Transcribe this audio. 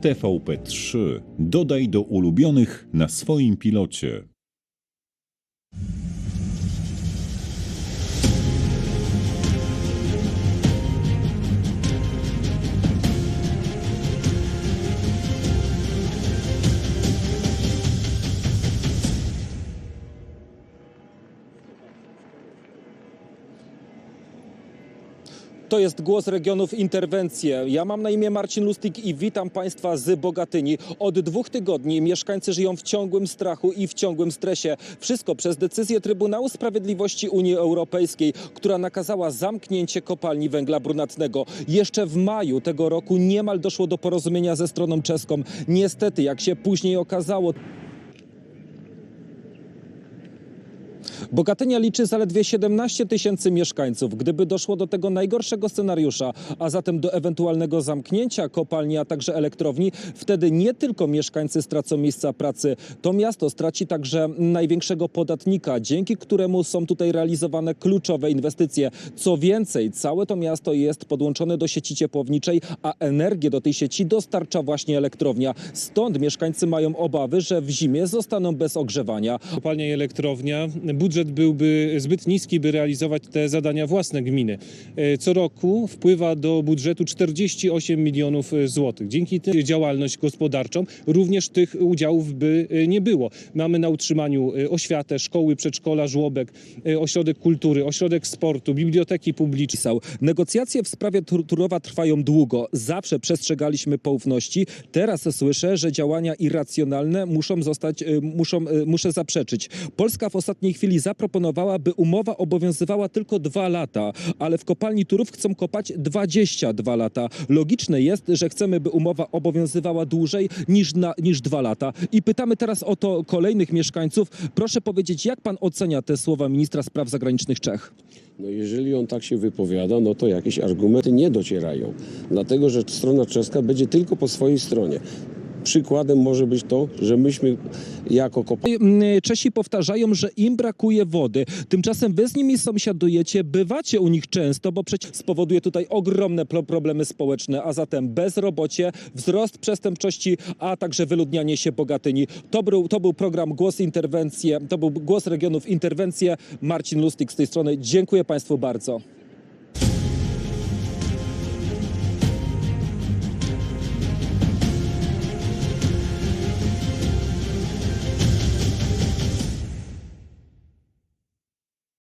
TVP3 dodaj do ulubionych na swoim pilocie. To jest głos regionów interwencje. Ja mam na imię Marcin Lustig i witam Państwa z Bogatyni. Od dwóch tygodni mieszkańcy żyją w ciągłym strachu i w ciągłym stresie. Wszystko przez decyzję Trybunału Sprawiedliwości Unii Europejskiej, która nakazała zamknięcie kopalni węgla brunatnego. Jeszcze w maju tego roku niemal doszło do porozumienia ze stroną czeską. Niestety, jak się później okazało, Bogatynia liczy zaledwie 17 tysięcy mieszkańców. Gdyby doszło do tego najgorszego scenariusza, a zatem do ewentualnego zamknięcia kopalni, a także elektrowni, wtedy nie tylko mieszkańcy stracą miejsca pracy, to miasto straci także największego podatnika, dzięki któremu są tutaj realizowane kluczowe inwestycje. Co więcej, całe to miasto jest podłączone do sieci ciepłowniczej, a energię do tej sieci dostarcza właśnie elektrownia. Stąd mieszkańcy mają obawy, że w zimie zostaną bez ogrzewania. kopalnia i elektrownia, budżet byłby zbyt niski, by realizować te zadania własne gminy. E, Co roku wpływa do budżetu 48 milionów złotych. Dzięki tym działalność gospodarczą również tych udziałów by e, nie było. Mamy na utrzymaniu e, oświatę, szkoły, przedszkola, żłobek, ośrodek kultury, ośrodek sportu, biblioteki publiczne. Negocjacje w sprawie Tur- Turowa trwają długo. Zawsze przestrzegaliśmy poufności. Teraz słyszę, że działania irracjonalne muszą zostać, muszą, muszę zaprzeczyć. Polska w ostatniej chwili zaproponowała, by umowa obowiązywała tylko dwa lata, ale w kopalni Turów chcą kopać 22 lata. Logiczne jest, że chcemy, by umowa obowiązywała dłużej niż, na, niż dwa lata. I pytamy teraz o to kolejnych mieszkańców. Proszę powiedzieć, jak pan ocenia te słowa ministra spraw zagranicznych Czech? No jeżeli on tak się wypowiada, no to jakieś argumenty nie docierają. Dlatego, że strona czeska będzie tylko po swojej stronie. Przykładem może być to, że myśmy jako kopalnia Mm, Czesi powtarzają, że im brakuje wody. Tymczasem wy z nimi sąsiadujecie, bywacie u nich często, bo przecież spowoduje tutaj ogromne pro- problemy społeczne, a zatem bezrobocie, wzrost przestępczości, a także wyludnianie się Bogatyni. To był, to był program Głos Interwencje, to był Głos Regionów Interwencje. Marcin Lustig z tej strony. Dziękuję Państwu bardzo.